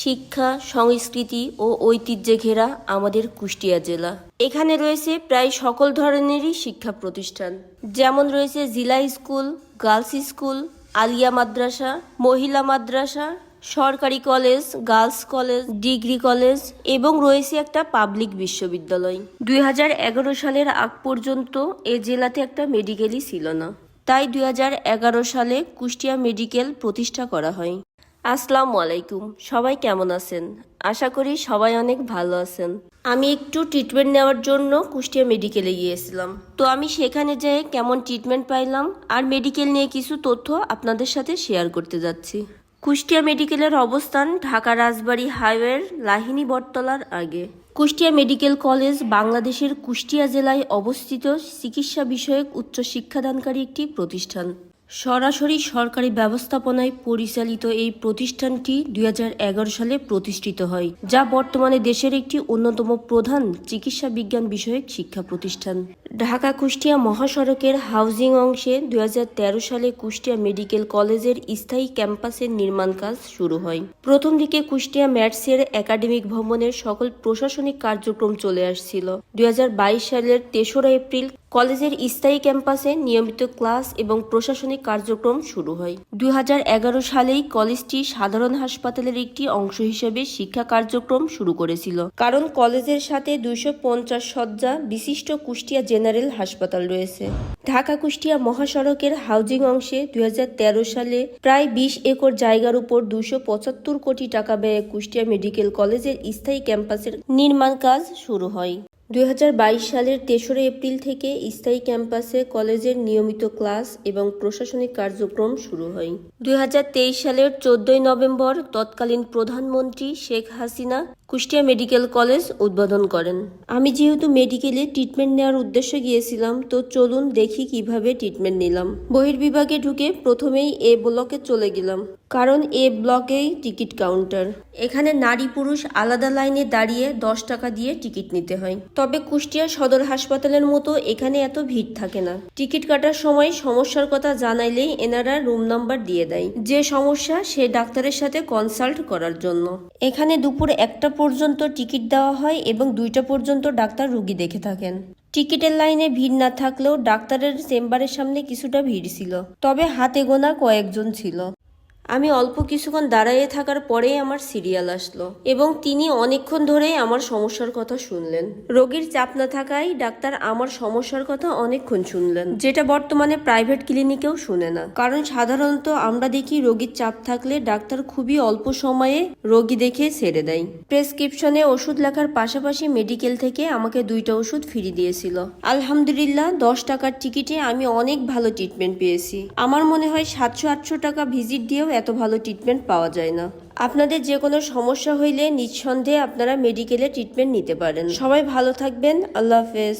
শিক্ষা, সংস্কৃতি ও ঐতিহ্যে ঘেরা আমাদের কুষ্টিয়া জেলা। এখানে রয়েছে প্রায় সকল ধরনেরই শিক্ষা প্রতিষ্ঠান। যেমন রয়েছে জিলা স্কুল, গার্লস স্কুল, আলিয়া মাদ্রাসা, মহিলা মাদ্রাসা, সরকারি college, girls college, degree college এবং রয়েছে একটা পাবলিক বিশ্ববিদ্যালয়। দুই হাজার এগারো সালের আগ পর্যন্ত এ জেলাতে একটা মেডিকেলই ছিল না। তাই দুই হাজার এগারো সালে কুষ্টিয়া মেডিকেল প্রতিষ্ঠা করা হয়। আসসালামু আলাইকুম। সবাই কেমন আছেন? আশা করি সবাই অনেক ভালো আছেন। আমি একটু ট্রিটমেন্ট নেওয়ার জন্য কুষ্টিয়া মেডিকেলে গিয়েছিলাম। তো আমি সেখানে যেয়ে কেমন ট্রিটমেন্ট পাইলাম আর মেডিকেল নিয়ে কিছু তথ্য আপনাদের সাথে শেয়ার করতে যাচ্ছি। কুষ্টিয়া মেডিকেলের অবস্থান ঢাকা রাজবাড়ী হাইওয়ের লাহিনী বটতলার আগে। কুষ্টিয়া মেডিকেল কলেজ বাংলাদেশের কুষ্টিয়া জেলায় অবস্থিত চিকিৎসা বিষয়ক উচ্চ শিক্ষাদানকারী একটি প্রতিষ্ঠান। সরাসরি সরকারি ব্যবস্থাপনায় পরিচালিত এই প্রতিষ্ঠানটি দুই হাজার এগারো সালে প্রতিষ্ঠিত হয়, যা বর্তমানে দেশের একটি অন্যতম প্রধান চিকিৎসা বিজ্ঞান বিষয়ক শিক্ষা প্রতিষ্ঠান। ঢাকা কুষ্টিয়া মহাসড়কের হাউজিং অংশে দুই হাজার তেরো সালে কুষ্টিয়া মেডিকেল কলেজের স্থায়ী ক্যাম্পাসের নির্মাণ কাজ শুরু হয়। প্রথম দিকে কুষ্টিয়া ম্যাটসের একাডেমিক ভবনের সকল প্রশাসনিক কার্যক্রম চলে আসছিল। দুই হাজার বাইশ সালের তেসরা এপ্রিল কলেজের স্থায়ী ক্যাম্পাসে নিয়মিত ক্লাস এবং প্রশাসনিক কার্যক্রম শুরু হয়। দু হাজার এগারো সালেই কলেজটি সাধারণ হাসপাতালের একটি অংশ হিসেবে শিক্ষা কার্যক্রম শুরু করেছিল। কারণ কলেজের সাথে দুইশো পঞ্চাশ শয্যা বিশিষ্ট কুষ্টিয়া জেনারেল হাসপাতাল রয়েছে। ঢাকা কুষ্টিয়া মহাসড়কের হাউজিং অংশে দুই হাজার তেরো সালে প্রায় বিশ একর জায়গার উপর দুশো পঁচাত্তর কোটি টাকা ব্যয়ে কুষ্টিয়া মেডিকেল কলেজের স্থায়ী ক্যাম্পাসের নির্মাণ কাজ শুরু হয়। দুই হাজার বাইশ সালের তেসরা এপ্রিল থেকে স্থায়ী ক্যাম্পাসে কলেজের নিয়মিত ক্লাস এবং প্রশাসনিক কার্যক্রম শুরু হয়। দুই হাজার তেইশ সালের চোদ্দই নভেম্বর তৎকালীন প্রধানমন্ত্রী শেখ হাসিনা কুষ্টিয়া মেডিকেল কলেজ উদ্বোধন করেন। আমি যেহেতু মেডিকেলে ট্রিটমেন্ট নেওয়ার উদ্দেশ্যে গিয়েছিলাম, তো চলুন দেখি কীভাবে ট্রিটমেন্ট নিলাম। বহির্বিভাগে ঢুকে প্রথমেই এ ব্লকে চলে গেলাম, কারণ এ ব্লকেই টিকিট কাউন্টার। এখানে নারী পুরুষ আলাদা লাইনে দাঁড়িয়ে দশ টাকা দিয়ে টিকিট নিতে হয়। তবে কুষ্টিয়া সদর হাসপাতালের মতো এখানে এত ভিড় থাকে না। টিকিট কাটার সময় সমস্যার কথা জানাইলেই এনারা রুম নাম্বার দিয়ে দেয়। যে সমস্যা, সে ডাক্তারের সাথে কনসাল্ট করার জন্য। এখানে দুপুর একটা পর্যন্ত টিকিট দেওয়া হয় এবং দুইটা পর্যন্ত ডাক্তার রুগী দেখে থাকেন। টিকিটের লাইনে ভিড় না থাকলেও ডাক্তারের চেম্বারের সামনে কিছুটা ভিড় ছিল। তবে হাতে গোনা কয়েকজন ছিল। আমি অল্প কিছুক্ষণ দাঁড়াইয়ে থাকার পরেই আমার সিরিয়াল আসলো এবং তিনি অনেকক্ষণ ধরেই আমার সমস্যার কথা শুনলেন। রোগীর চাপ না থাকায় ডাক্তার আমার সমস্যার কথা অনেকক্ষণ শুনলেন, যেটা বর্তমানে প্রাইভেট ক্লিনিকেও শুনে না। কারণ সাধারণত আমরা দেখি রোগীর চাপ থাকলে ডাক্তার খুবই অল্প সময়ে রোগী দেখে ছেড়ে দেয়। প্রেসক্রিপশনে ওষুধ লেখার পাশাপাশি মেডিকেল থেকে আমাকে দুইটা ওষুধ ফ্রি দিয়েছিল। আলহামদুলিল্লাহ, দশ টাকার টিকিটে আমি অনেক ভালো ট্রিটমেন্ট পেয়েছি। আমার মনে হয় সাতশো আটশো টাকা ভিজিট দিয়েও এত ভালো ট্রিটমেন্ট পাওয়া যায় না। আপনাদের যে কোনো সমস্যা হইলে নিঃসন্দেহে আপনারা মেডিকেলে ট্রিটমেন্ট নিতে পারেন। সবাই ভালো থাকবেন। আল্লাহ হাফেজ।